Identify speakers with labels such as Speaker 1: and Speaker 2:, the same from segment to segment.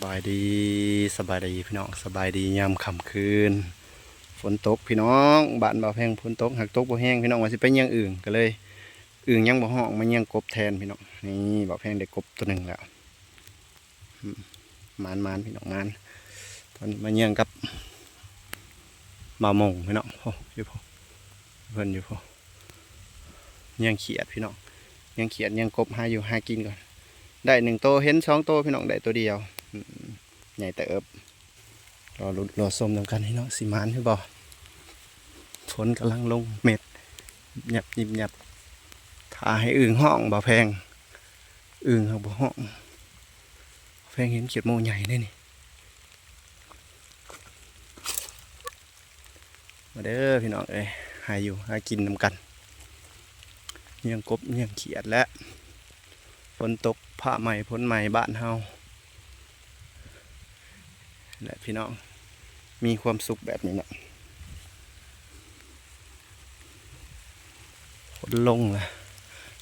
Speaker 1: สบายดีสบายดีพี่น้องสบายดียามค่ำคืน ฝนตกพี่น้องบ้านบ่าวแพงฝนตกหักตกบ่แห้งพี่น้องว่าสิไปยี่ยงอื่นก็เลยอื่นยังบ่ห้องมายี่ยงกบแทนพี่น้องนี่บ่าวแพงได้กบตัวหนึ่งแล้วมานมานพี่น้องมานตอนมายี่ยงกับบ่ามงพี่น้องโอ้อยู่พอเพิ่นอยู่พอยี่ยงเขียดพี่น้องยี่ยงเขียดยี่ยงกบหาอยู่หากินก่อนได้หนึ่งโตวเห็นสองโตวพี่น้องได้ตัวเดียว ใหญ่แต่เอิบรอรุดรอส้มนำกันพี่น้องสิมานพี่บอฝนกำลังลงเม็ดหยับยิบหยับถ่าให้อึ่งห้องบ่แพงอึ่งเขาบ่ห้องแพงเห็นเขียดโมใหญ่ได้นี่มาเด้อพี่น้องเอ้ยหายอยู่หากินนำกันเนียงกบเนียงเขียดและฝนตกผ้าใหม่พ้นใหม่บ้านเฮา และพี่น้องมีความสุขแบบนี้นะฝนลงละ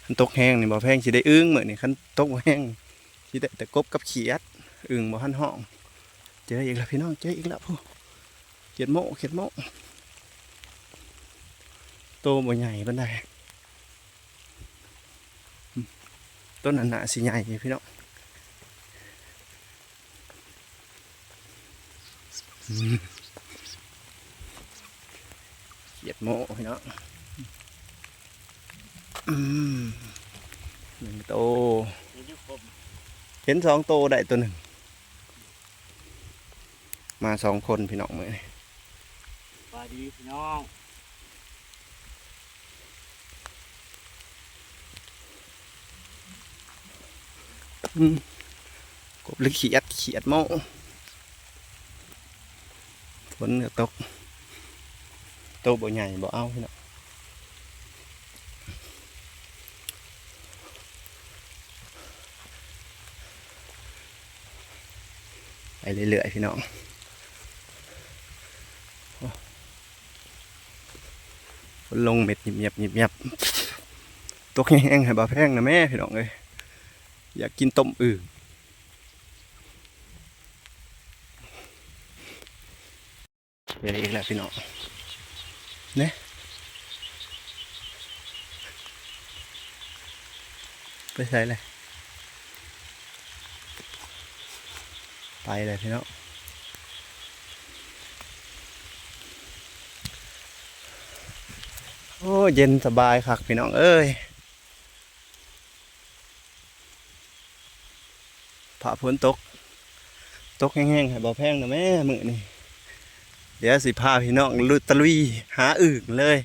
Speaker 1: คันตกแห้งนี่บ่แพงสิได้อึ้งเหมือนนี่คันตกแห้งสิได้แต่กบกับเขียดอึ้งบ่ทันห้อง เจออีกแล้วพี่น้องเจออีกแล้วผู้เขียดโมเขียดโมโตบ่ใหญ่ปานใดต้นอันหนาสีใหญ่พี่น้องอืม เขียดโมพี่น้องอืมหนึ่งโต เห็นสองโตได้ตัวหนึ่ง มาสองคนพี่น้องมือนี้
Speaker 2: สวัสดีพี่น้อง
Speaker 1: อืมกบหรือเขียดเขียดโม ฝนก็ตกโตบ่ใหญ่บ่เอาพี่น้องไปเรื่อยๆพี่น้องลงเม็ดหยิบหยับหยิบหยับตกแห้งๆให้บาแพงนะแม่พี่น้องเอ้ยอยากกินต้มอึ่ง เดี๋ยอีกแล้วพี่น้องเนี่ยไปใส่เลย ไปเลยพี่น้องโอ้เย็นสบายคักพี่น้องเอ้ยผ่าฝนตก ตกแห้งๆให้บ่แพงนะแม่มือนี่ เดี๋ยวสิพาพี่น้องลุตะลุยหาอึ่งเลย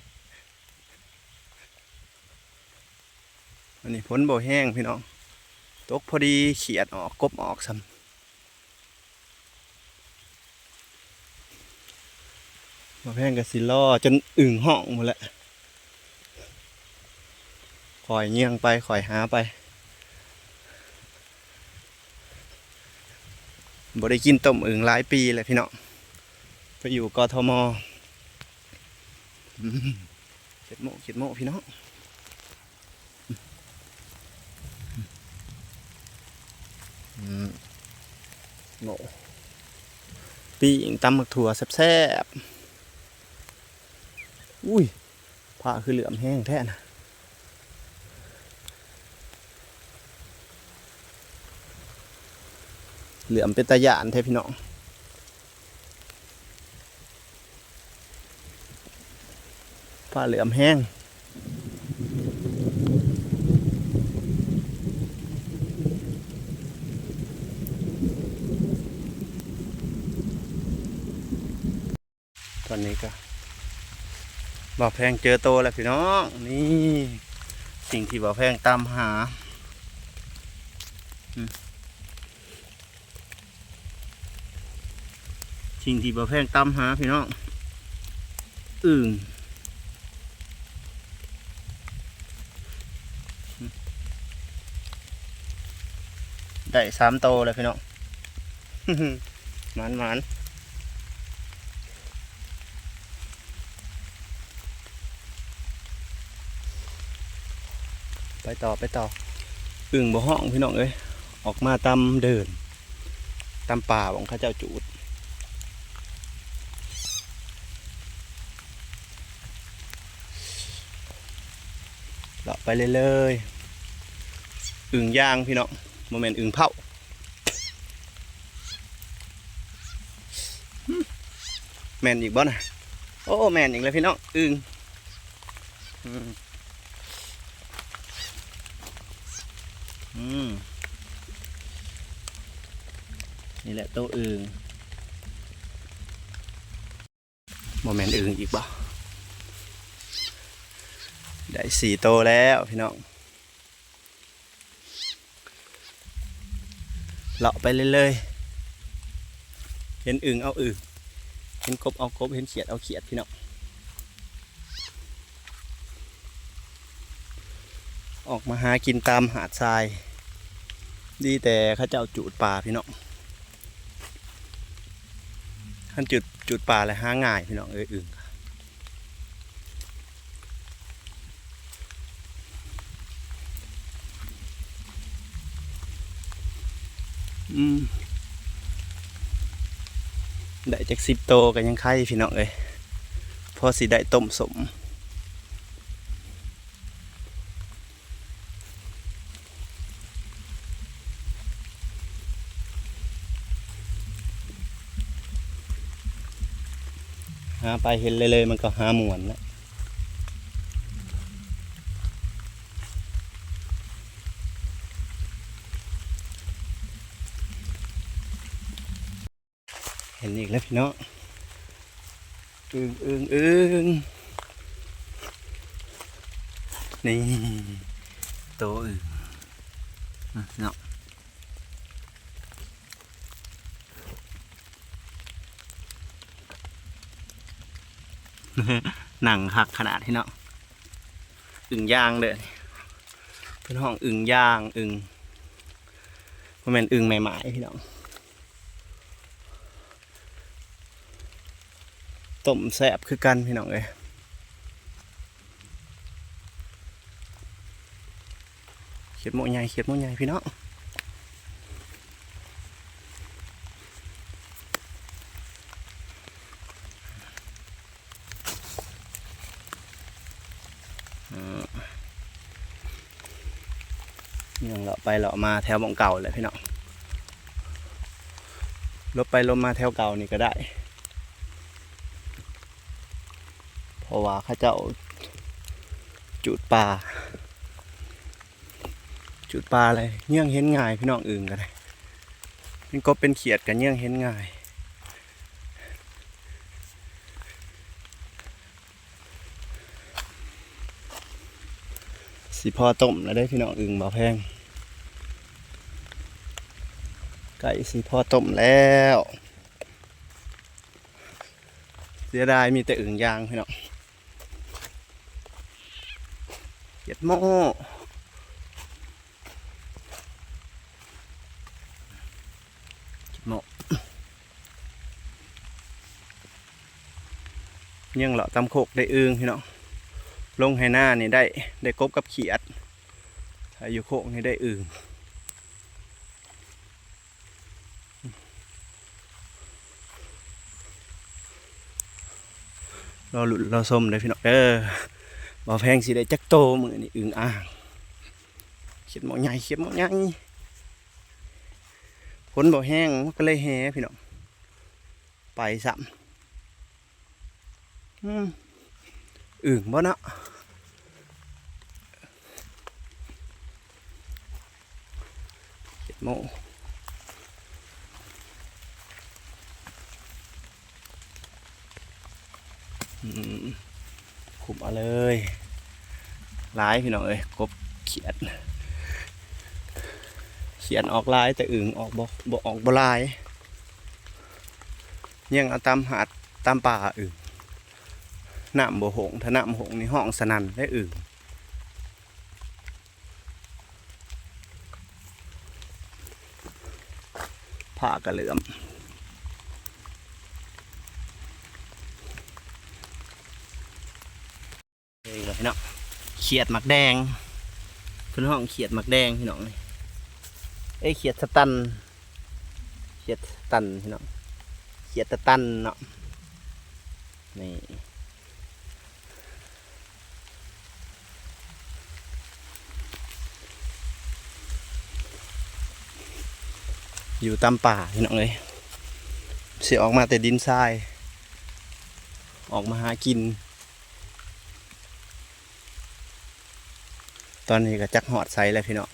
Speaker 1: วันนี้ฝนบ่แห้งพี่น้อง ตกพอดีเขียดออกกบออกซ้ำมาแพงกับสิล่อจนอึ่งห้องหมดแล้วคอยเงียงไปคอยหาไปบ่ได้กินต้มอึ่งหลายปีเลยพี่น้อง ไปอยู่กทมเข็ดโมเข็ดโมพี่น้องอืมโง่ปีอิงตำหมึกถั่วแซ่บๆ อุ้ยผ้าคือเหลือมแห้งแท้นะเหลือมเป็นตะยานแท้พี่น้อง ผ้าเหลือมแห้งตอนนี้ก็บ่าวแพงเจอโตแล้วพี่น้องนี่ สิ่งที่บ่าวแพงตามหาสิ่งที่บ่าวแพงตามหาพี่น้องอึ่ง ได้สามโตแล้วพี่น้องหมันหมันไปต่อไปต่ออึ่งบ่ห้องพี่น้องเอ้ยออกมาตามเดินตามป่าของข้าเจ้าจูดเลาะไปเรื่อยอึ่งย่างพี่น้อง โมเมนต์อึ่งเผาแมนอีกบ่นะโอ้แมนอีกแล้วพี่น้องอึ่งอืมอืมนี่แหละโตวอึงโมเมนต์อึงอีกบ่ได้สี่โตแล้วพี่น้อง เลาะไปเรื่อยๆเห็นอึงเอาอึงเห็นกบเอากบเห็นเขียดเอาเขียดพี่น้องออกมาหากินตามหาดทราย ดีแต่ข้าเจ้าจูดปลาพี่น้องท่านจุดจุดป่าเลยหาง่ายพี่น้องเอ้ยอึ่ง ได้จากสิบโตกันยังไข่พี่น้องเอ้ยพอสิได้ต้มสมหาไปเห็นเลยเลยมันก็หาหมวนแล้วเห็นอีก แล้วพี่น้องอึงอึงอึงนี่โตอึงอะพี่น้องหนังหักขนาดที่เนาะอึ่งย่างเลยเป็นห้องอึ่งย่างอึ่งมันเป็นอึ่งใหม่ๆพี่น้อง ต้มแซ่บคือกันพี่น้องเลยเขียดโมใหญ่เขียดโมใหญ่พี่น้องยังเลาะไปเลาะมาแถวหมองเก่าเลยพี่น้องลบไปลบมาแถวเก่านี่ก็ได้ เพราะว่าเข้าเจ้าจุดปลาจุดปลาอะไรเงี้ยงเห็นง่ายพี่น้องอื่นก็ได้มันก็เป็นเขียดกันเงี้ยงเห็นง่ายสิพอต้มแล้วได้พี่น้องอึ่งบ่แพงไก่สิพอต้มแล้ว เสียดายมีแต่อึ่งยางพี่น้อง เก็ดหม้อเก็ดหม้อยังเหล่าตำโคกได้อึงพี่น้องลงให้หน้านี่ได้ได้กบกับเขียดถ้าอยู่โคกนี่ได้อึงรอหลุดรอส้มเลยพี่น้องเออ บ่แพงสิได้จักโตมือนี่อึ่งอ่างเขียดหมอใหญ่เขียดหมอใหญ่ฝนบ่แห้งมันก็เลยแห่พี่น้องไปซ้ำอืมอึ่งบ่เนาะเจ็ดโมงอืม ขุมเอาเลยร้ายพี่น้องเอ้ยกบเขียน เขียนออกลายแต่อึ่งออกบ่บ่ออกบลายยังเอาตามหาดตามป่าอึ่งน้ำบ่หงถ้าน้ำหงนี่ห้องสนั่นได้อึ่งผ้ากระเหลื่อมเฮ้ยพี่น้องเขียดหมักแดงเพื่นห้องเขียดหมักแดงพี่น้องนี่เอ้เขียดสตัน เขียดตันพี่น้อง เขียดตะตันเนาะ นี่อยู่ตามป่าพี่น้องเลยเสียออกมาแต่ดินทราย ออกมาหากิน ตอนนี้ก็จักหอดไซแล้วพี่เน้อง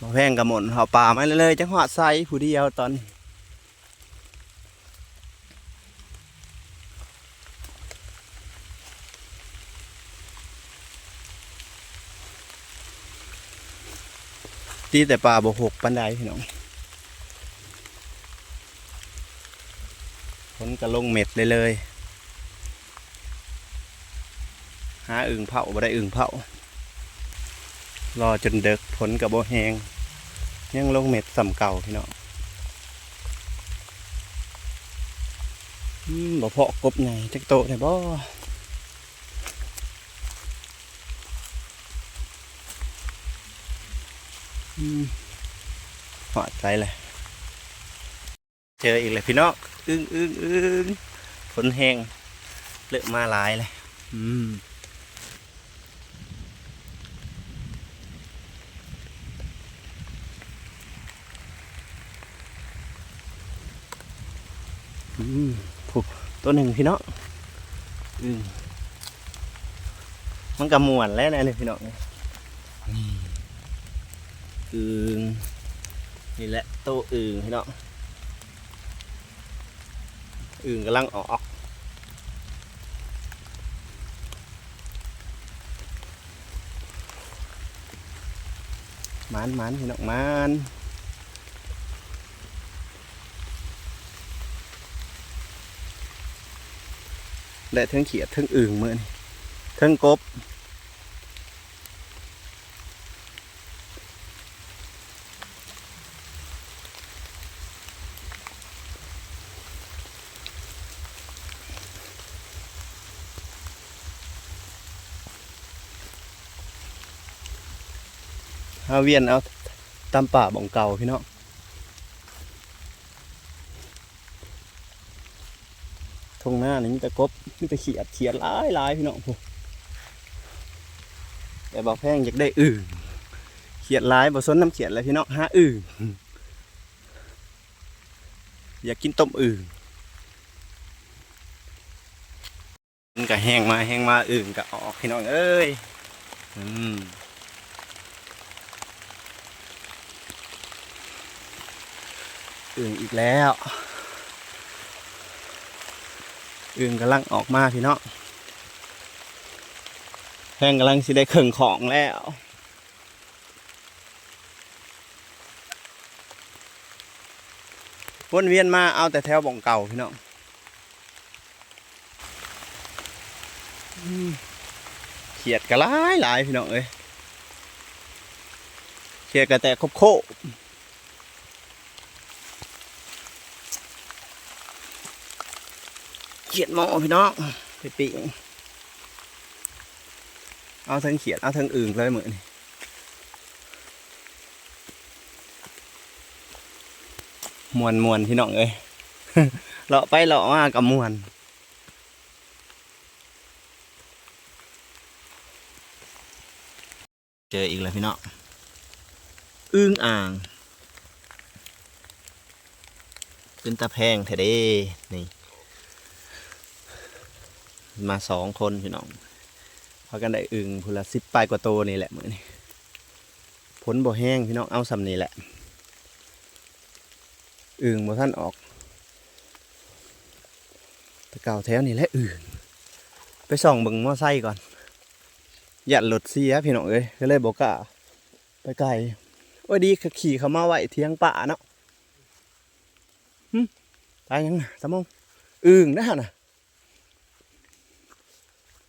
Speaker 1: มาแพงกับหมนเอาป่ามาเลยๆจักหอดไซผู้เดียวตอนนี้ตีแต่ป่าบกหกปันไดพี่น้องฝนก็ลงเม็ดเลยเลย หาอึ่งเผาบ่ได้อึ่งเผา รอจนเด็กผลกับโบแหงยังลงเม็ดสำเก่าพี่น้องบ่เพาะกบไงจักโตได้บ่หอดใจเลย เจออีกเลยพี่น้อง อึ้งอึ้งอึ้งผลแห้งเลอะมาหลายเลย อืม อืมผูก ตัวหนึ่งพี่น้องอืมมันกระมวนแล้วนะเนี่ยพี่น้องนี่อึงนี่แหละโตวอึงพี่น้องอึงกำลังออกมันมันพี่น้องมัน ได้ทั้งเขียดทั้งอึงมือนี่ทั้งกบเอาเวียนเอาตามป่าบ่องเก่าพี่น้องทงห น้านี่มีแต่กบมีแต่เขียดเขียดหลายหลายพี่น้องแต่บอกแพงอยากได้อื่นเขียดหลายบ่สนน้ำเขียดเลยพี่น้องหาอื่นอยากกินต้มอื่นมันก็แห้งมาแห้งมาอื่นก็ออกพี่น้องเอ้ยอืมอึ่งอีกแล้ว อึ่งกำลังออกมาพี่เน้องแพงกำลังสิได้เข่งของแล้ววนเวียนมาเอาแต่แถวบ่องเก่าพี่น้องเขียดกระไล่หลายพี่น้องเอ้ยเขียดกระแตคบโค เขียดหมอพี่น้องไปปีงเอาทั้งเขียดเอาทั้งอื่นเลยเหมือนนี่มวนมวนพี่น้องเอ้ยเลาะไปเลาะมากับมวนเจออีกแล้วพี่น้องอึ้งอ่างเป็นตาแพงแท้เด้นี่ มาสองคนพี่น้องพากันได้อึงพูละสิบปลายกว่าโตนี่แหละมือนี่ผลบ่แห้งพี่น้องเอาสำนี่แหละอึงบ่ท่านออกตะเก่าแถวนี่แหละอึงไปส่องเบิ่งมอไซค์ก่อนอย่าหลดเสียพี่น้องเอ้ยก็เลยบอกกล้าไปไกลโอ้ยดีขี่เขามาไหวเทียงป่าเนาะหึตายยังนะสมองอึงนะฮะน่ะ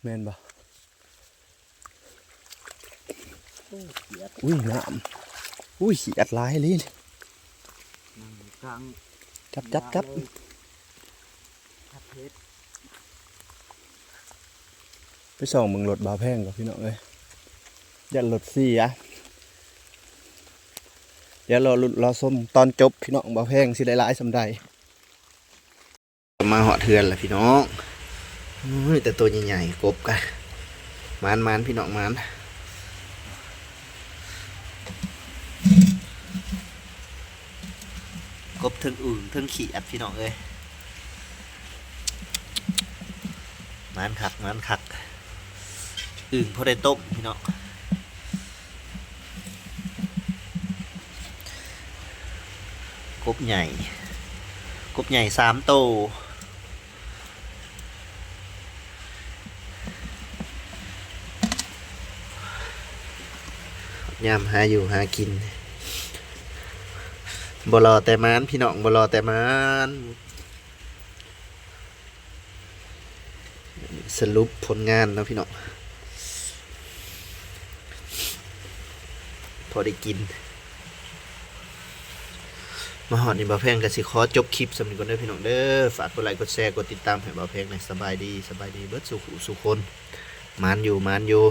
Speaker 1: แม่นบ่อุ้ยน้ำอุ้ยขี้อัดหลายเลย
Speaker 2: นั่งกลาง
Speaker 1: จับจับจับ
Speaker 2: ทับเพชร
Speaker 1: ไปส่องมึงรถบาวแพงกับพี่น้องเอ้ยอย่ารถเสียไป
Speaker 3: ดี๋ยวรอลุ้นรอส้มตอนจบพี่น้องบ่แพงสิได้หลายสำใดมาเหาะเทือนแหละพี่น้องอุ้ย แต่ตัวใหญ่ๆกบกันมานมานพี่น้องมานกบถึงอึ่งถึงขี้อัดพี่น้องเอ้ยมานคักมานคักอึ่งพอได้ต้มพี่น้องกบใหญ่ กบใหญ่สามโต ยามหาอยู่หากินบรอแต่มานพี่น้องบรอแต่มานสรุปผลงานนะพี่น้องพอได้กิน มาหอดนี่บ่าวแพงก็สิขอจบคลิปสำหรับก่อนเด้อพี่น้องเด้อฝากกดไลค์กดแชร์กดติดตามให้บ่าวแพงในอยสบายดีสบายดีเบิดสุขสุขคนมานอยู่มานอยู่